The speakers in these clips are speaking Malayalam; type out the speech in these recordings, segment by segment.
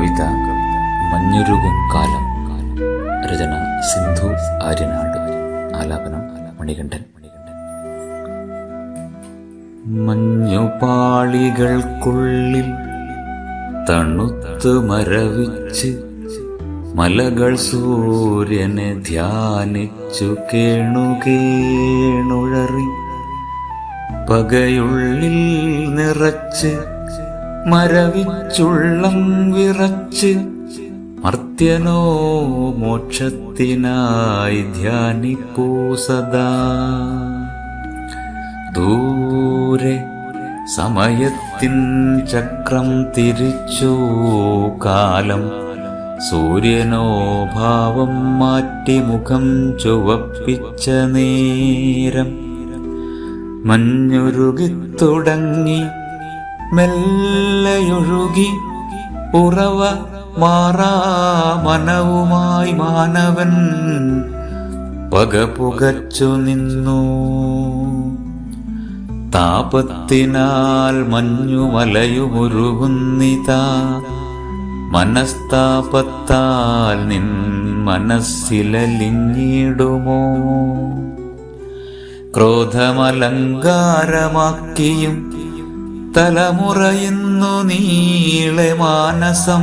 മഞ്ഞുരുകും കാലം. രചന സിന്ധു ആര്യനാട്. ആലാപനം മണികണ്ഠൻ. മണികണ്ഠൻ മഞ്ഞുപാളികൾക്കുള്ളിൽ തണുത്ത് മരവിച്ച് മലകൾ സൂര്യനെ ധ്യാനിച്ചു കേണുകേണുഴറി പകയുള്ളിൽ നിറച്ച് മരവിച്ചുള്ളം വിറച്ച് മർത്യനോ മോക്ഷത്തിനായി ധ്യാനിപ്പൂ സദാ. ദൂരെ സമയത്തിൻ ചക്രം തിരിച്ചു കാലം സൂര്യനോ ഭാവം മാറ്റി മുഖം ചുവപ്പിച്ച നേരം മഞ്ഞുരുകിത്തുടങ്ങി മെല്ലയൊഴുകി ഉറവ മാറാ മനവുമായി മാനവൻ പകപുകച്ചു നിന്നു. താപത്തിനാൽ മഞ്ഞുമലയുമുരുകുന്നിതാ. മനസ്താപത്താൽ നിൻ മനസ്സിലലിഞ്ഞിടുമോ? ക്രോധമലങ്കാരമാക്കിയും തലമുറയുന്നു നീളെ മാനസം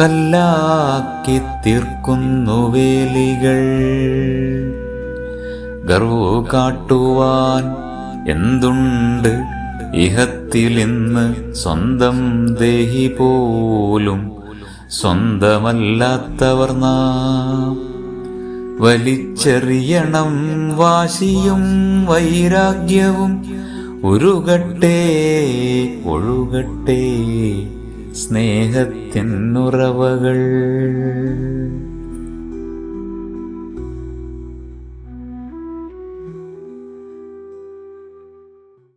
കല്ലാക്കി തീർക്കുന്നു വേലികൾ. ഗർവ് കാട്ടുവാൻ എന്തുണ്ട്? ഇഹത്തിലിന്ന് സ്വന്തം ദേഹി പോലും സ്വന്തമല്ലാത്തവർ നാം. വലിച്ചെറിയണം വാശിയും വൈരാഗ്യവും ഉരുകട്ടെ ഒഴുകട്ടെ സ്നേഹത്തിനുറവകൾ